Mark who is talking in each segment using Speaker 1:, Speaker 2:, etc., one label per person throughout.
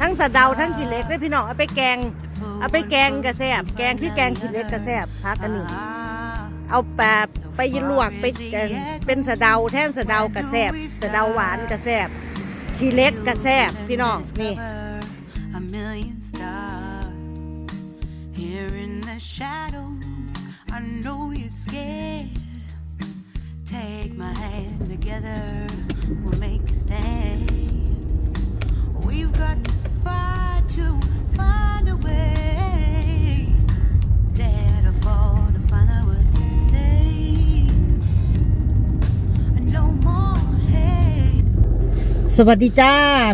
Speaker 1: ทั้งสะเดาทั้งขี้เหล็กเลยพี่น้องเอาไปแกง เอาไปแกงกระแซบแกงที่แกงขี้เหล็กกระแซบพักอันนี้เอาแปบไปลวกไปแกงเป็นสะเดาแท่นสะเดากระแซบสะเดาหวานกระแซบขี้เหล็กกระแซบพี่น้องนี่
Speaker 2: A million stars here in the shadows. I know you're scared. Take my hand together,
Speaker 1: สวัสดีจ้า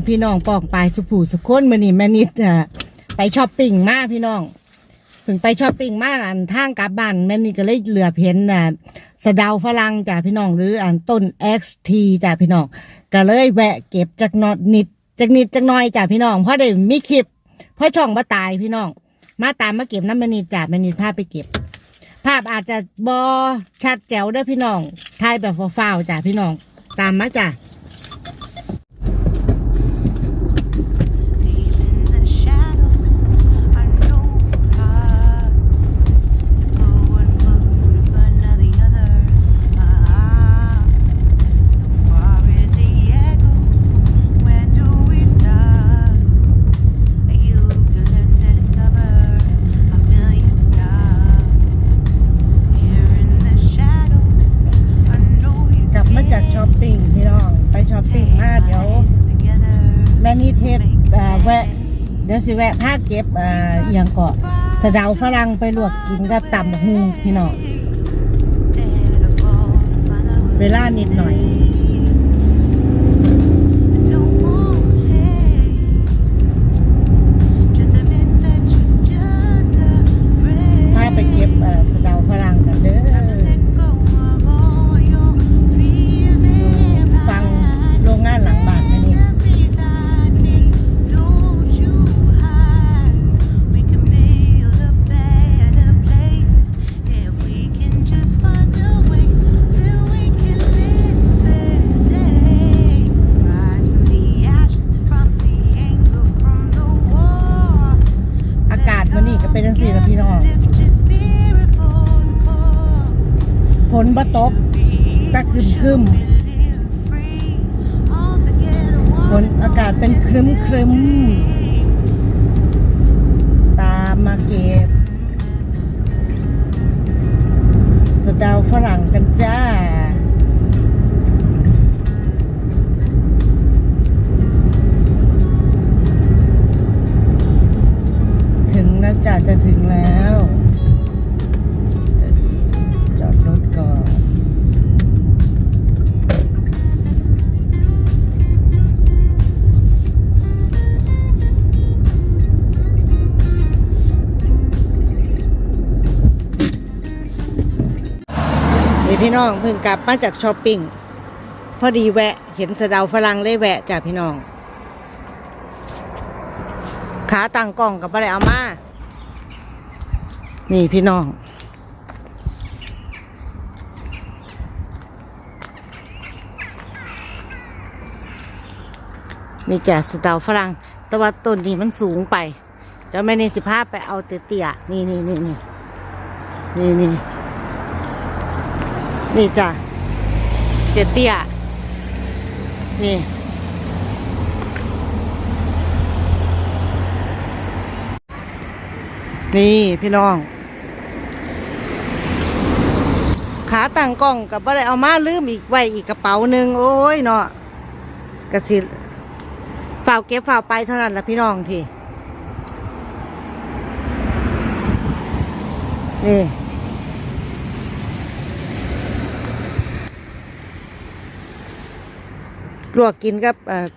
Speaker 1: พี่น้องปองปายสุผูสุขคนมื่อนี้แม่นิดอะไปช้อปปิ้งมากพี่น้องถึงไปช้อปปิ้งมากอันทางกลับบ้านแม่นิดก็เลยเหลือเห็นอะสะเดาฝรั่งจ้าพี่น้องหรืออันต้น XT จ้าพี่น้องก็เลยแวะเก็บจากนอดนิดจากนิดจากน้อยจ้าพี่น้องเพราะได้มีคลิปเพราะช่องมาตายพี่น้อง มาตามมาเก็บน้ำแม่นิดจ้าแม่นิดพาไปเก็บ ภาพอาจจะบอชัดแจ๋วเด้อพี่น้องถ่ายแบบฟ้าวๆจ้าพี่น้องตามมาจ้า นี่เทศอ่าแวะเดี๋ยวสิแวะผ้าเก็บอ่าอหย่างเกาะสะเดาฝรั่งไปลวกกินกับตำบักฮูพี่น้องเวลานิดหน่อย เป็นจังซี่ละพี่น้องฝนบ่ตกก็ครึมคึมๆฝนอากาศเป็นครึมครึม จ้ะจะถึงแล้วจะจอดรถก่อนนี่พี่น้องเพิ่งกลับมาจากช้อปปิ้งพอดีแวะ เห็นสะเดาฝรั่งเลยแวะจ้ะพี่น้องขาตั้งกล้องกับอะไรเอามา นี่พี่น้อง นี่จ้ะสะเดาฝรั่ง แต่ว่าต้นนี้มันสูงไปเดี๋ยวแม่ในสิพาไปเอาเตี้ยๆนี่นี่นี่นี่นี่นี่นี่จ้ะเตี้ยๆนี่นี่ พี่น้อง ขาตั้งกล้องกับอะไรเอามาลืมอีกไว้อีกกระเป๋าหนึ่งโอ้ยเนาะกระสิฝ่าเก็บฝ่าไปเท่านั้นละพี่น้องทีนี่ลวกกินกับ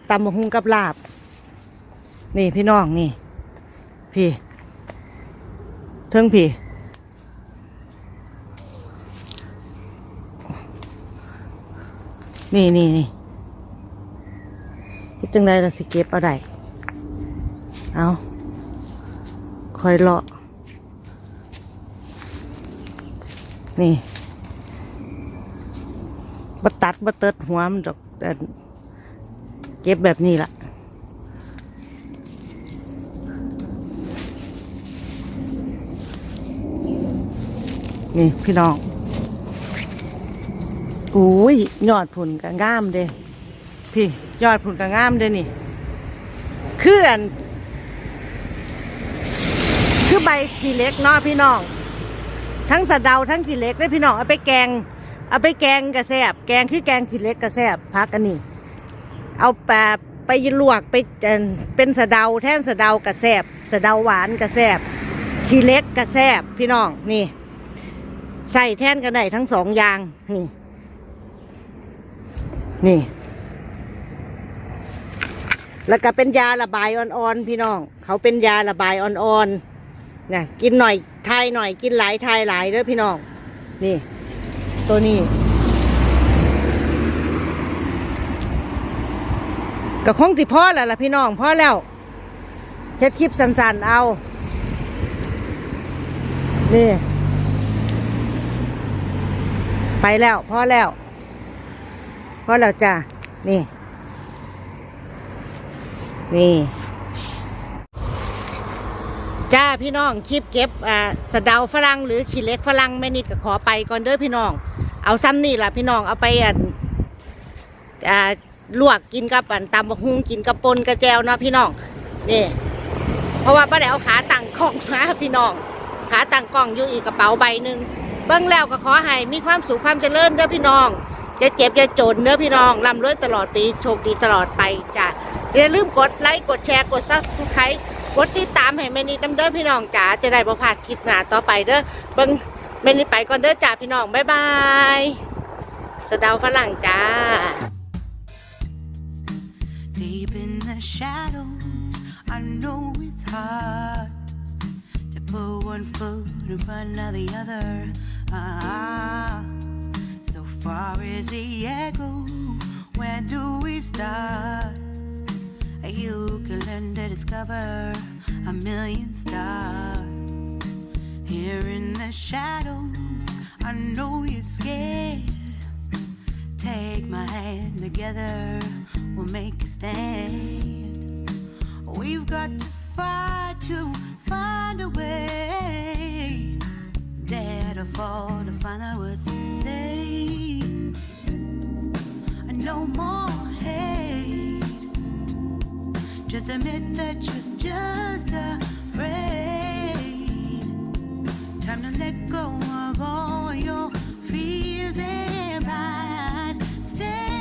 Speaker 1: ตำมะฮุงกับลาบ นี่พี่น้องนี่ พี่เทิงพี่ นี่นี่นี่จังไดเราสิเก็บเอาได้เอาคอยเลาะ นี่บัตัดบัเติดหัวมันดอกแต่เก็บแบบนี้ล่ะ นี่พี่น้อง อุ้ยยอดผุนกะงามเด้พี่ยอดผุนกะงามเด้นี่คืออันคือใบขี้เล็กเนาะพี่น้อง ทั้งสะเดาทั้งขี้เล็กได้พี่น้องเอาไปแกง เอาไปแกงกระแซบแกงคือแกงขี้เล็กกระแซบพักอันนี้ เอาแปบไปลวกไปเป็นสะเดาแท่นสะเดากระแซบสะเดาหวานกระแซบขี้เล็กกระแซบพี่น้องนี่ ใส่แท่นกันได้ทั้งสองอย่างนี่ นี่ แล้วก็เป็นยาระบายอ่อนๆพี่น้อง เขาเป็นยาระบายอ่อนๆนะกินหน่อยทายหน่อยกินหลายทายหลายเด้อพี่น้อง นี่ ตัวนี้ก็คงสิพ่อแล้วล่ะพี่น้องพ่อแล้วเฮ็ดคลิปสั้นๆเอา นี่ ไปแล้วพ่อแล้ว อแล้วจ้ะนี่ นี่ จ้าพี่น้องคลิปเก็บอ่าสะเดาฝรั่งหรือขี้เล็กฝรั่งแม่นิดก็ขอไปก่อนเด้อพี่น้อง เอาซ้ำนี่ล่ะพี่น้องเอาไปอ่าลวกกินกับอันตำบักฮุงกินกับปนกระแจวเนาะพี่น้องนี่ เพราะว่าป้าได้เอาขาตั้งกล้องนะพี่น้อง ขาตั้งกล้องอยู่อีกกระเป๋าใบหนึ่งเบิ้งแล้วก็ขอให้มีความสุขความเจริญเด้อพี่น้อง จะเจ็บจะจนเด้อพี่น้องร่ำรวยตลอดปีโชคดีตลอดไปจ้ะอย่าลืมกดไลค์กดแชร์กดซับสไครต์กดติดตามให้แม่นี่น้ำเด้อพี่น้องจ๋าจะได้บ่พลาดคลิปหน้าต่อไปเด้อเบิ้งแม่นี่ไปก่อนเด้อจ้าพี่น้องบ๊ายบายสะดาวฝรั่งจ้า
Speaker 2: Deep in the shadows, I know it's hard to put one foot in front of the other. Ah, so far is the echo. Where do we start? You can learn to discover a million stars. Here in the shadows, I know you're scared. Take my hand together, we'll make a stand. We've got to fight to find a way. Fall to find out what to say. No more hate. Just admit that you're just afraid. Time to let go of all your fears and pride. Stand